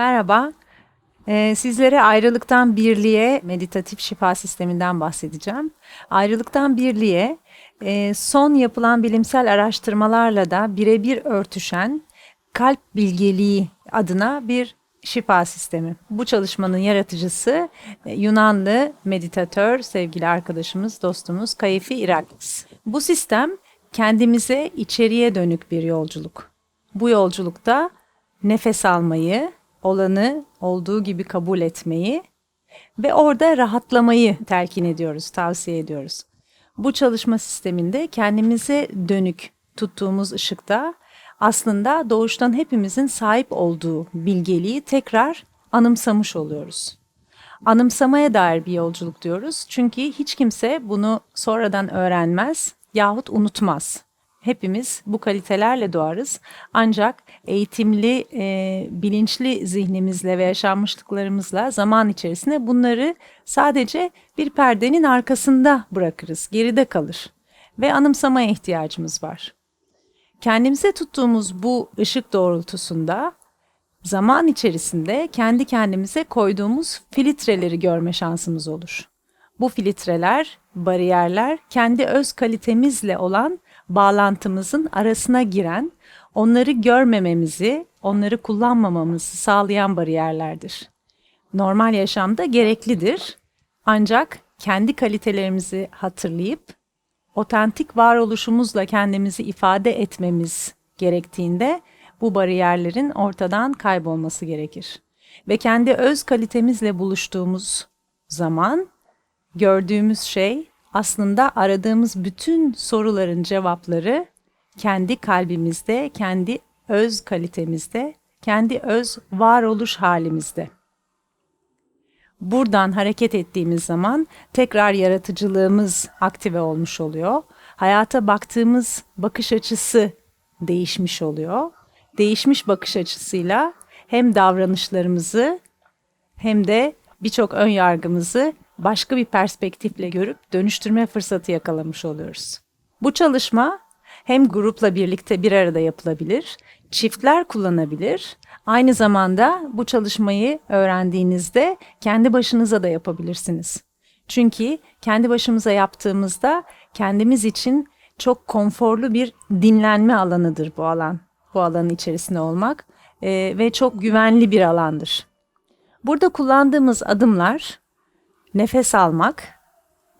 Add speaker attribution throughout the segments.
Speaker 1: Merhaba. Ee, sizlere ayrılıktan birliğe meditatif şifa sisteminden bahsedeceğim. Ayrılıktan birliğe e, son yapılan bilimsel araştırmalarla da birebir örtüşen kalp bilgeliği adına bir şifa sistemi. Bu çalışmanın yaratıcısı e, Yunanlı meditatör sevgili arkadaşımız, dostumuz Kayfi Iraklis. Bu sistem kendimize içeriye dönük bir yolculuk. Bu yolculukta nefes almayı, olanı olduğu gibi kabul etmeyi ve orada rahatlamayı telkin ediyoruz, tavsiye ediyoruz. Bu çalışma sisteminde kendimize dönük tuttuğumuz ışıkta aslında doğuştan hepimizin sahip olduğu bilgeliği tekrar anımsamış oluyoruz. Anımsamaya dair bir yolculuk diyoruz. Çünkü hiç kimse bunu sonradan öğrenmez yahut unutmaz. Hepimiz bu kalitelerle doğarız. Ancak eğitimli, e, bilinçli zihnimizle ve yaşanmışlıklarımızla zaman içerisinde bunları sadece bir perdenin arkasında bırakırız, geride kalır. Ve anımsamaya ihtiyacımız var. Kendimize tuttuğumuz bu ışık doğrultusunda zaman içerisinde kendi kendimize koyduğumuz filtreleri görme şansımız olur. Bu filtreler, bariyerler kendi öz kalitemizle olan bağlantımızın arasına giren, onları görmememizi, onları kullanmamamızı sağlayan bariyerlerdir. Normal yaşamda gereklidir. Ancak kendi kalitelerimizi hatırlayıp otentik varoluşumuzla kendimizi ifade etmemiz gerektiğinde bu bariyerlerin ortadan kaybolması gerekir. Ve kendi öz kalitemizle buluştuğumuz zaman gördüğümüz şey aslında aradığımız bütün soruların cevapları kendi kalbimizde, kendi öz kalitemizde, kendi öz varoluş halimizde. Buradan hareket ettiğimiz zaman tekrar yaratıcılığımız aktive olmuş oluyor. Hayata baktığımız bakış açısı değişmiş oluyor. Değişmiş bakış açısıyla hem davranışlarımızı hem de birçok ön yargımızı başka bir perspektifle görüp dönüştürme fırsatı yakalamış oluyoruz. Bu çalışma hem grupla birlikte bir arada yapılabilir, çiftler kullanabilir. Aynı zamanda bu çalışmayı öğrendiğinizde kendi başınıza da yapabilirsiniz. Çünkü kendi başımıza yaptığımızda kendimiz için çok konforlu bir dinlenme alanıdır bu alan. Bu alanın içerisinde olmak e, ve çok güvenli bir alandır. Burada kullandığımız adımlar nefes almak,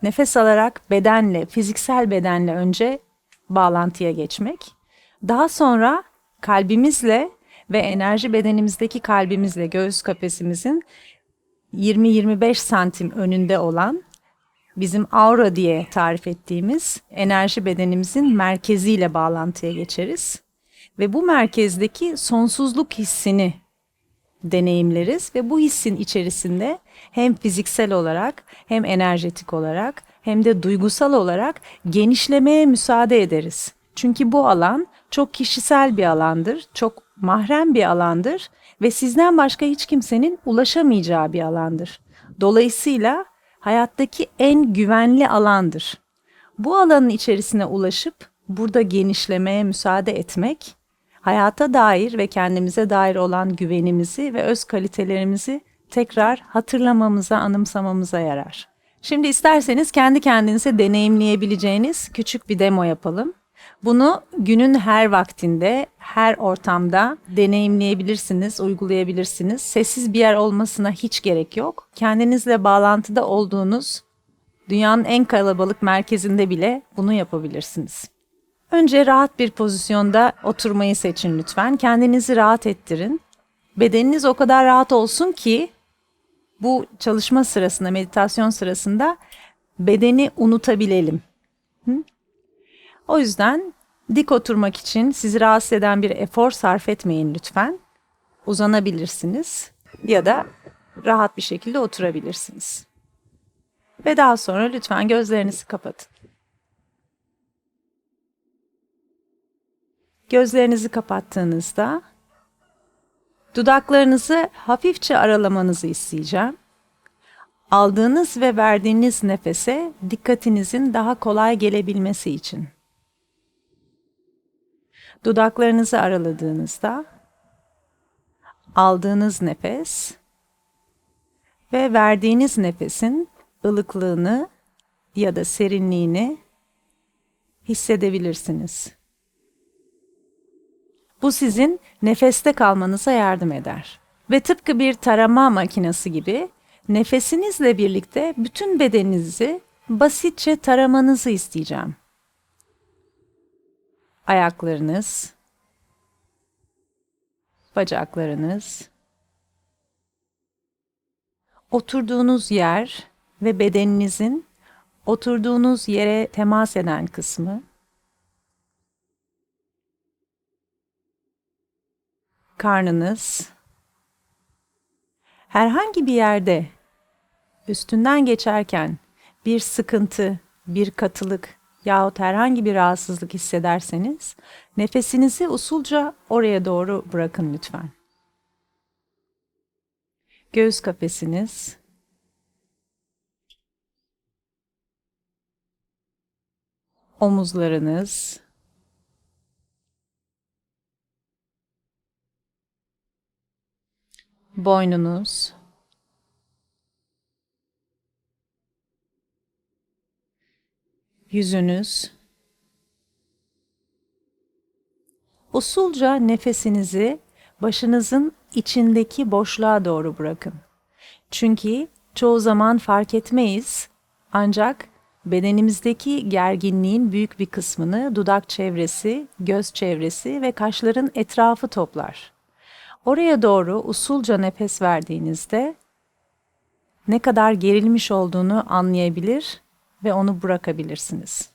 Speaker 1: nefes alarak bedenle, fiziksel bedenle önce bağlantıya geçmek. Daha sonra kalbimizle ve enerji bedenimizdeki kalbimizle göğüs kafesimizin 20-25 santim önünde olan bizim aura diye tarif ettiğimiz enerji bedenimizin merkeziyle bağlantıya geçeriz. Ve bu merkezdeki sonsuzluk hissini deneyimleriz ve bu hissin içerisinde hem fiziksel olarak hem enerjetik olarak hem de duygusal olarak genişlemeye müsaade ederiz. Çünkü bu alan çok kişisel bir alandır, çok mahrem bir alandır ve sizden başka hiç kimsenin ulaşamayacağı bir alandır. Dolayısıyla hayattaki en güvenli alandır. Bu alanın içerisine ulaşıp burada genişlemeye müsaade etmek hayata dair ve kendimize dair olan güvenimizi ve öz kalitelerimizi tekrar hatırlamamıza, anımsamamıza yarar. Şimdi isterseniz kendi kendinize deneyimleyebileceğiniz küçük bir demo yapalım. Bunu günün her vaktinde, her ortamda deneyimleyebilirsiniz, uygulayabilirsiniz. Sessiz bir yer olmasına hiç gerek yok. Kendinizle bağlantıda olduğunuz dünyanın en kalabalık merkezinde bile bunu yapabilirsiniz. Önce rahat bir pozisyonda oturmayı seçin lütfen. Kendinizi rahat ettirin. Bedeniniz o kadar rahat olsun ki bu çalışma sırasında, meditasyon sırasında bedeni unutabilelim. Hı? O yüzden dik oturmak için sizi rahatsız eden bir efor sarf etmeyin lütfen. Uzanabilirsiniz ya da rahat bir şekilde oturabilirsiniz. Ve daha sonra lütfen gözlerinizi kapatın. Gözlerinizi kapattığınızda dudaklarınızı hafifçe aralamanızı isteyeceğim. Aldığınız ve verdiğiniz nefese dikkatinizin daha kolay gelebilmesi için. Dudaklarınızı araladığınızda aldığınız nefes ve verdiğiniz nefesin ılıklığını ya da serinliğini hissedebilirsiniz. Bu sizin nefeste kalmanıza yardım eder. Ve tıpkı bir tarama makinesi gibi nefesinizle birlikte bütün bedeninizi basitçe taramanızı isteyeceğim. Ayaklarınız, bacaklarınız, oturduğunuz yer ve bedeninizin oturduğunuz yere temas eden kısmı, karnınız, herhangi bir yerde üstünden geçerken bir sıkıntı, bir katılık yahut herhangi bir rahatsızlık hissederseniz nefesinizi usulca oraya doğru bırakın lütfen. Göğüs kafesiniz, omuzlarınız, boynunuz, yüzünüz, usulca nefesinizi başınızın içindeki boşluğa doğru bırakın. Çünkü çoğu zaman fark etmeyiz ancak bedenimizdeki gerginliğin büyük bir kısmını dudak çevresi, göz çevresi ve kaşların etrafı toplar. Oraya doğru usulca nefes verdiğinizde ne kadar gerilmiş olduğunu anlayabilir ve onu bırakabilirsiniz.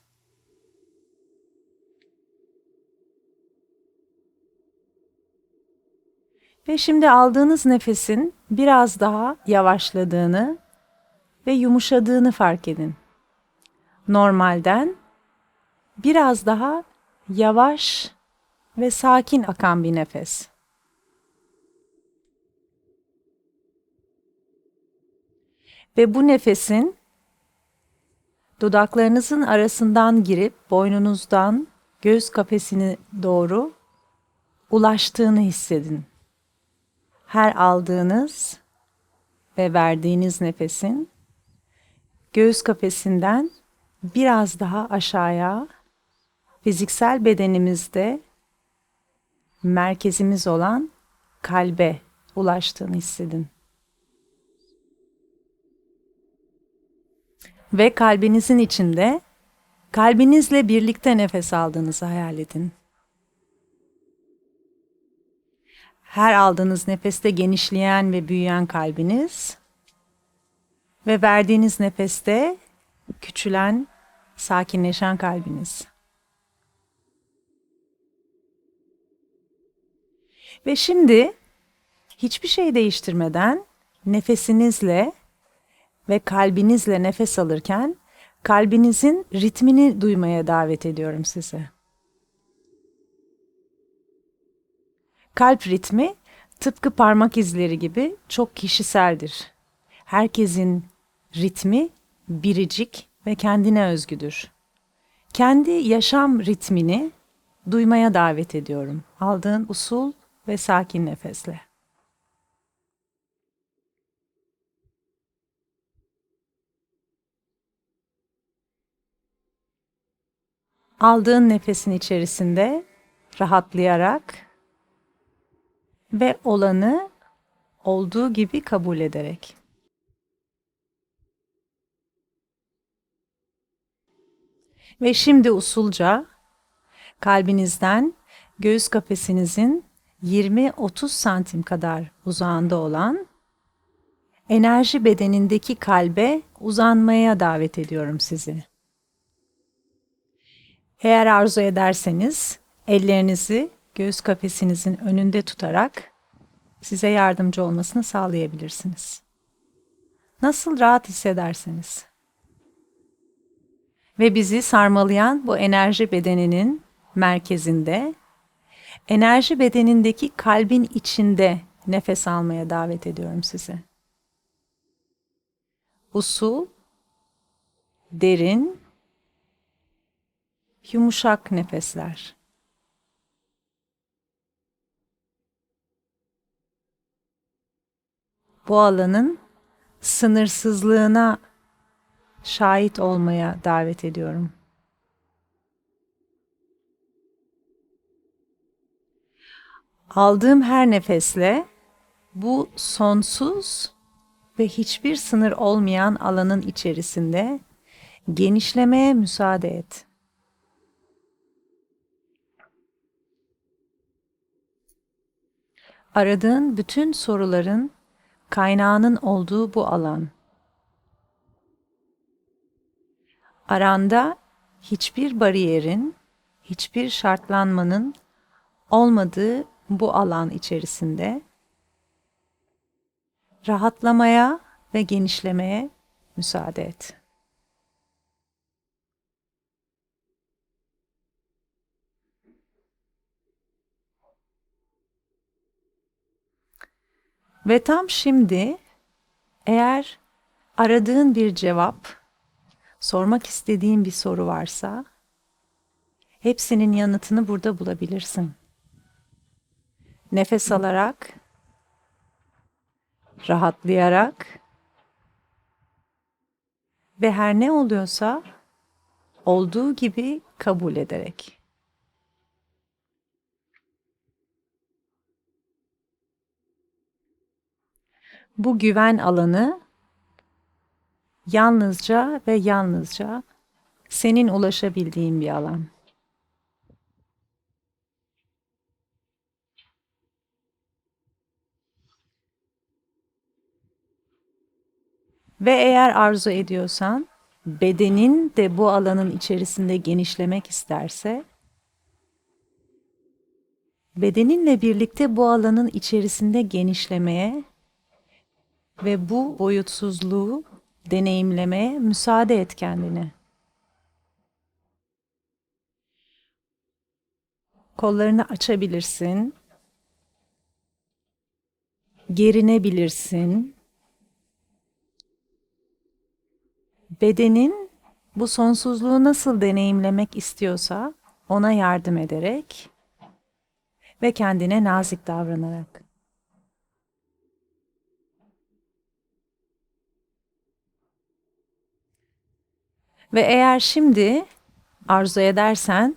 Speaker 1: Ve şimdi aldığınız nefesin biraz daha yavaşladığını ve yumuşadığını fark edin. Normalden biraz daha yavaş ve sakin akan bir nefes. Ve bu nefesin dudaklarınızın arasından girip boynunuzdan göğüs kafesine doğru ulaştığını hissedin. Her aldığınız ve verdiğiniz nefesin göğüs kafesinden biraz daha aşağıya fiziksel bedenimizde merkezimiz olan kalbe ulaştığını hissedin. Ve kalbinizin içinde kalbinizle birlikte nefes aldığınızı hayal edin. Her aldığınız nefeste genişleyen ve büyüyen kalbiniz ve verdiğiniz nefeste küçülen, sakinleşen kalbiniz. Ve şimdi hiçbir şey değiştirmeden nefesinizle ve kalbinizle nefes alırken kalbinizin ritmini duymaya davet ediyorum sizi. Kalp ritmi tıpkı parmak izleri gibi çok kişiseldir. Herkesin ritmi biricik ve kendine özgüdür. Kendi yaşam ritmini duymaya davet ediyorum. Aldığın usul ve sakin nefesle. Aldığın nefesin içerisinde rahatlayarak ve olanı olduğu gibi kabul ederek. Ve şimdi usulca kalbinizden göğüs kafesinizin 20-30 santim kadar uzağında olan enerji bedenindeki kalbe uzanmaya davet ediyorum sizi. Eğer arzu ederseniz ellerinizi göğüs kafesinizin önünde tutarak size yardımcı olmasını sağlayabilirsiniz. Nasıl rahat hissederseniz. Ve bizi sarmalayan bu enerji bedeninin merkezinde, enerji bedenindeki kalbin içinde nefes almaya davet ediyorum sizi. Usul, derin yumuşak nefesler. bu alanın sınırsızlığına şahit olmaya davet ediyorum. Aldığım her nefesle bu sonsuz ve hiçbir sınır olmayan alanın içerisinde genişlemeye müsaade et. Aradığın bütün soruların kaynağının olduğu bu alan. Aranda hiçbir bariyerin, hiçbir şartlanmanın olmadığı bu alan içerisinde rahatlamaya ve genişlemeye müsaade et. Ve tam şimdi eğer aradığın bir cevap, sormak istediğin bir soru varsa hepsinin yanıtını burada bulabilirsin. Nefes alarak, rahatlayarak ve her ne oluyorsa olduğu gibi kabul ederek. Bu güven alanı yalnızca ve yalnızca senin ulaşabildiğin bir alan. Ve eğer arzu ediyorsan, bedenin de bu alanın içerisinde genişlemek isterse, bedeninle birlikte bu alanın içerisinde genişlemeye ve bu boyutsuzluğu deneyimlemeye müsaade et kendine. Kollarını açabilirsin. Gerinebilirsin. Bedenin bu sonsuzluğu nasıl deneyimlemek istiyorsa ona yardım ederek ve kendine nazik davranarak. Ve eğer şimdi arzu edersen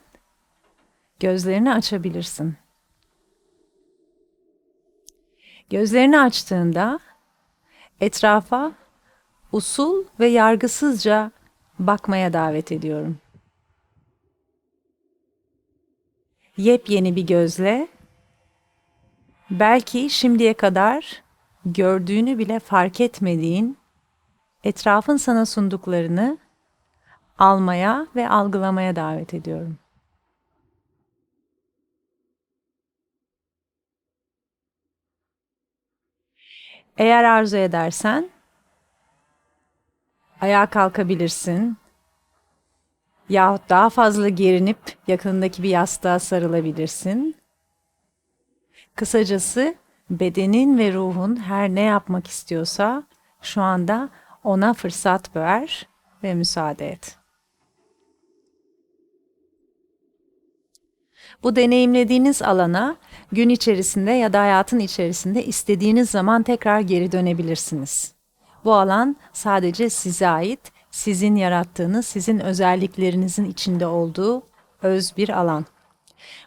Speaker 1: gözlerini açabilirsin. Gözlerini açtığında etrafa usul ve yargısızca bakmaya davet ediyorum. Yepyeni bir gözle belki şimdiye kadar gördüğünü bile fark etmediğin etrafın sana sunduklarını almaya ve algılamaya davet ediyorum. Eğer arzu edersen ayağa kalkabilirsin. Yahut daha fazla gerinip yakındaki bir yastığa sarılabilirsin. Kısacası bedenin ve ruhun her ne yapmak istiyorsa şu anda ona fırsat ver ve müsaade et. Bu deneyimlediğiniz alana gün içerisinde ya da hayatın içerisinde istediğiniz zaman tekrar geri dönebilirsiniz. Bu alan sadece size ait, sizin yarattığınız, sizin özelliklerinizin içinde olduğu öz bir alan.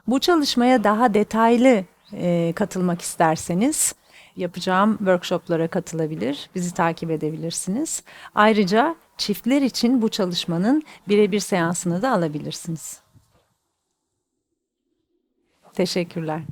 Speaker 1: Bu çalışmaya daha detaylı e, katılmak isterseniz yapacağım workshoplara katılabilir, bizi takip edebilirsiniz. Ayrıca çiftler için bu çalışmanın birebir seansını da alabilirsiniz. Teşekkürler.